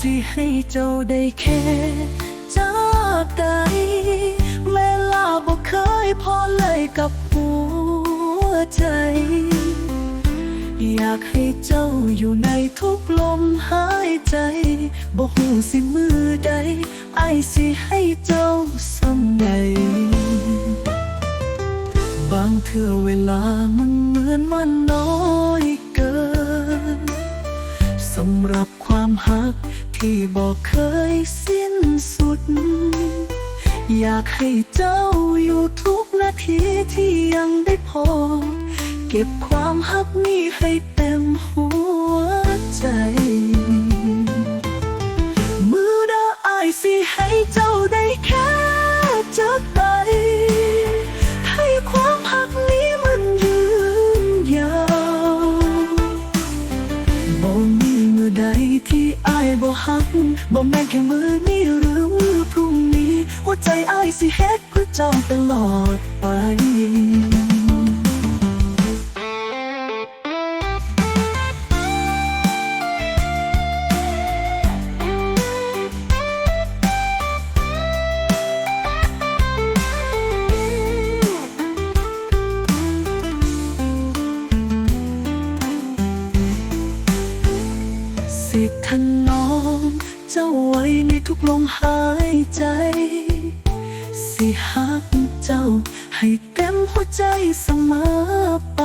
สิให้เจ้าได้แค่จากใดเวลาบ่เคยพอเลยกับหัวใจ อยากให้เจ้าอยู่ในทุกลมหายใจบ่หูสิมือใดไอสิให้เจ้าสำใดบางเทื่อเวลามันเหมือนมันน้อยเกินสำหรับความหัก ที่บอกเคยสิ้นสุด อยากให้เจ้าอยู่ทุกนาทีที่ยังได้พอเก็บความฮักนี้ให้เต็ม บ่มีมือใดที่อายบ่หักบ่แม่นแค่มือนี้หรือมือพรุ่งนี้หัวใจอายสิเฮ็ดเพื่อเจ้าตลอดไป ทุกลมหายใจ สิหักเจ้า ให้เต็มหัวใจเสมอไป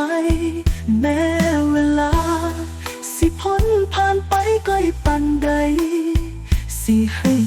แม้เวลา สิพ้นผ่านไปไกลปันใด สิให้เจ้าให้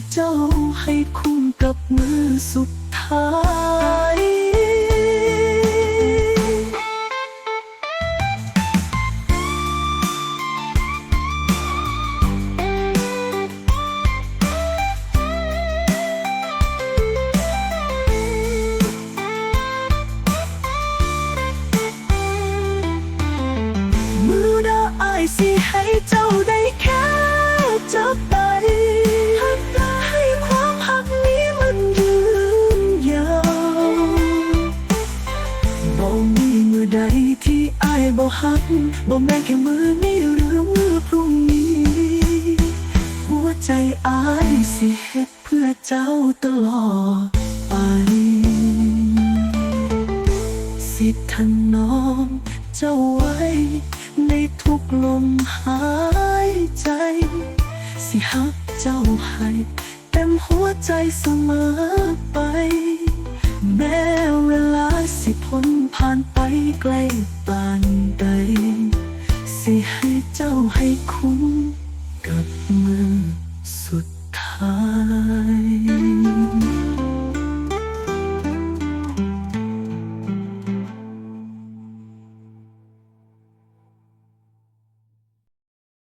ายบ่หักบ่แม่นแค่มือนี้หรือมือพรุ่งนี้ หัวใจอายสิเฮ็ดเพื่อเจ้าตลอดไป สิทนอมเจ้าไว้ ในทุกลมหายใจ สิฮักเจ้าให้เต็มหัวใจเสมอไป แม้เวลาสิพ้นผ่านไปไกลปานใด สิให้เจ้าให้คุ้มกับ